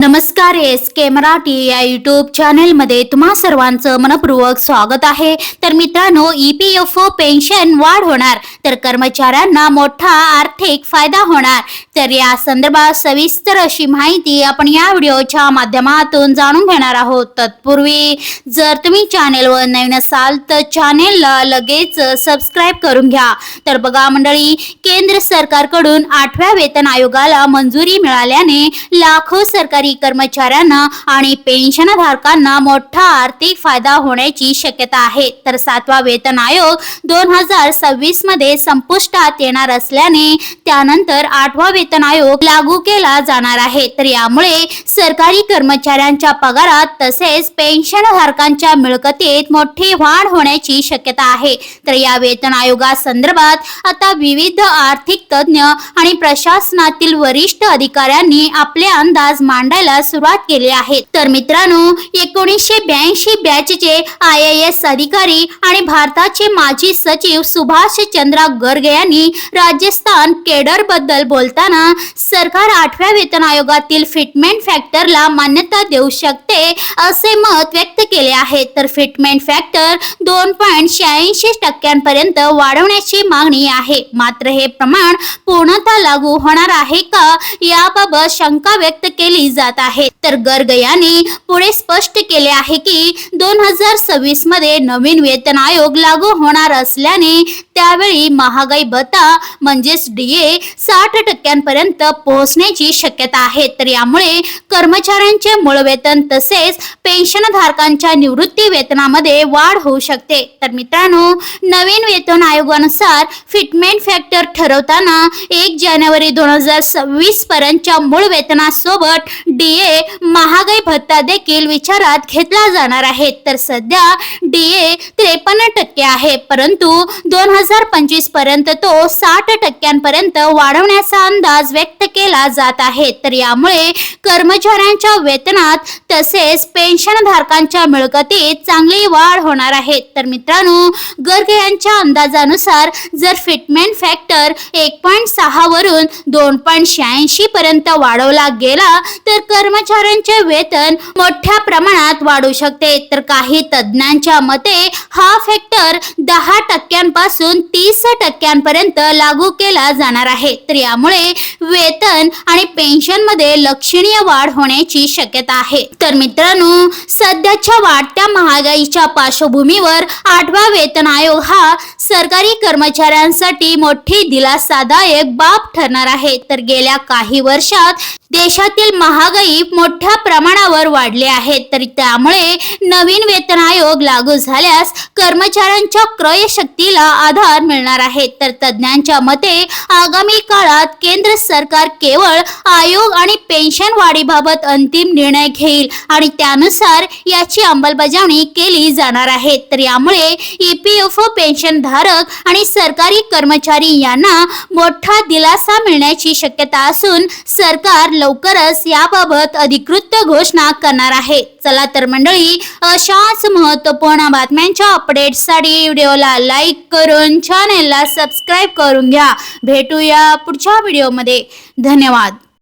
नमस्कार एस के मराठी या युट्यूब चॅनेलमध्ये तुम्हा सर्वांचं मनपूर्वक स्वागत आहे. तर मित्रांनो E P F O pension वाढ होणार तर कर्मचाऱ्यांना मोठा आर्थिक फायदा होणार. तर या संदर्भात सविस्तर अशी माहिती आपण या व्हिडिओच्या माध्यमातून जाणून घेणार आहोत. तत्पूर्वी जर तुम्ही चॅनेलवर नवीन असाल तर चॅनेलला लगेच सबस्क्राईब करून घ्या. तर बघा मंडळी केंद्र सरकारकडून आठव्या वेतन आयोगाला मंजुरी मिळाल्याने लाखो सरकारी कर्मचाऱ्यांना आणि पेन्शनधारकांना मोठा आर्थिक फायदा होण्याची शक्यता आहे. तर सातवा वेतन आयोग दोन हजार सव्वीसमध्ये संपुष्टात येणार असल्याने त्यानंतर आठवा वेतन आयोग लागू केला जाणार आहे. तर यामुळे सरकारी कर्मचाऱ्यांच्या पगारात तसेच पेन्शनधारकांच्या मिळकतीत मोठी वाढ होण्याची शक्यता आहे. तर या वेतन आयोगासंदर्भात आता विविध आर्थिक तज्ज्ञ आणि प्रशासनातील वरिष्ठ अधिकाऱ्यांनी आपले अंदाज मांडायला सुरुवात केली आहे. तर मित्रांनो एकोणीसशे ब्याऐंशी बॅचचे आय ए एस अधिकारी आणि भारताचे माजी सचिव सुभाष चंद्रा गर्ग यांनी राजस्थान केडरबद्दल बोलताना सरकार आठव्या वेतन आयोगातील फिटमेंट फॅक्टरला मान्यता देऊ शकते असे मत व्यक्त केले आहे. तर फिटमेंट फॅक्टर दोन पॉईंट शहाऐंशी टक्क्यांपर्यंत वाढवण्याची मागणी आहे. मात्र हे प्रमाण पूर्णतः लागू होणार आहे का? याबाबत शंका व्यक्त केली जाते आहे. तर गर्ग यांनी पुढे स्पष्ट केले आहे की दोन हजार सव्वीसमध्ये नवीन वेतन आयोग लागू होणार असल्याने त्यावेळी महागाई भत्ता म्हणजेच डीए साठ टक्क्यांपर्यंत पोहोचण्याची शक्यता आहे. तर यामुळे कर्मचाऱ्यांचे मूळ वेतन तसेच पेन्शनधारकांच्या निवृत्ती वेतनामध्ये वाढ होऊ शकते. तर मित्रांनो नवीन वेतन आयोगानुसार फिटमेंट फॅक्टर ठरवताना एक जानेवारी दोन हजार सव्वीस पर्यंतच्या मूळ वेतनासोबत डीए महागाई भत्ता देखील विचारात घेतला जाणार आहे. तर सध्या डीए त्रेपन्न टक्के आहे. परंतु दोन हजार पंचवीसपर्यंत तो साठ टक्क्यांपर्यंत वाढवण्याचा अंदाज व्यक्त केला जात आहे. तर यामुळे कर्मचाऱ्यांच्या वेतनात तसेच पेन्शनधारकांच्या मिळकतीत चांगली वाढ होणार आहे. तर मित्रांनो गर्ग यांच्या अंदाजानुसार जर फिटमेंट फॅक्टर एक पॉईंट सहा वरून दोन पॉईंट शहाऐंशी पर्यंत वाढवला गेला तर कर्मचाऱ्यांचे वेतन मोठ्या प्रमाणात वाढू शकते. तर काही तज्ज्ञांच्या मते हा फॅक्टर दहा टक्क्यांपासून तीस टक्क्यांपर्यंत लागू केला जाणार आहे. तर यामुळे वेतन आणि पेन्शनमध्ये लक्षणीय वाढ होण्याची शक्यता आहे. तर मित्रांनो सध्या सध्याच्या वाढत्या महागाईच्या पार्श्वभूमीवर आठवा वेतन आयोग हा सरकारी कर्मचाऱ्यांसाठी मोठी दिलासादायक बाब ठरणार आहे. तर गेल्या काही वर्षात देशातील महागाई मोठ्या प्रमाणावर वाढले आहे. तर त्यामुळे नवीन वेतन आयोग लागू झाल्यास कर्मचाऱ्यांच्या क्रयशक्तीला आधार मिळणार आहे. तर तज्ज्ञांच्या मते आगामी काळात केंद्र सरकार केवळ आयोग आणि पेन्शन वाढीबाबत अंतिम निर्णय घेईल आणि त्यानुसार या याची अंमलबजावणी केली जाणार आहे. तर यामुळे E P F O pension धारक आणि सरकारी कर्मचारी यांना मोठा दिलासा मिळण्याची शक्यता असून सरकार लवकरच याबाबत अधिकृत घोषणा करणार आहे. चला तर मंडळी अशाच महत्त्वपूर्ण बातम्यांच्या अपडेट्ससाठी व्हिडिओला लाईक करून चॅनेलला सबस्क्राईब करून घ्या. भेटूया पुढच्या व्हिडिओमध्ये धन्यवाद.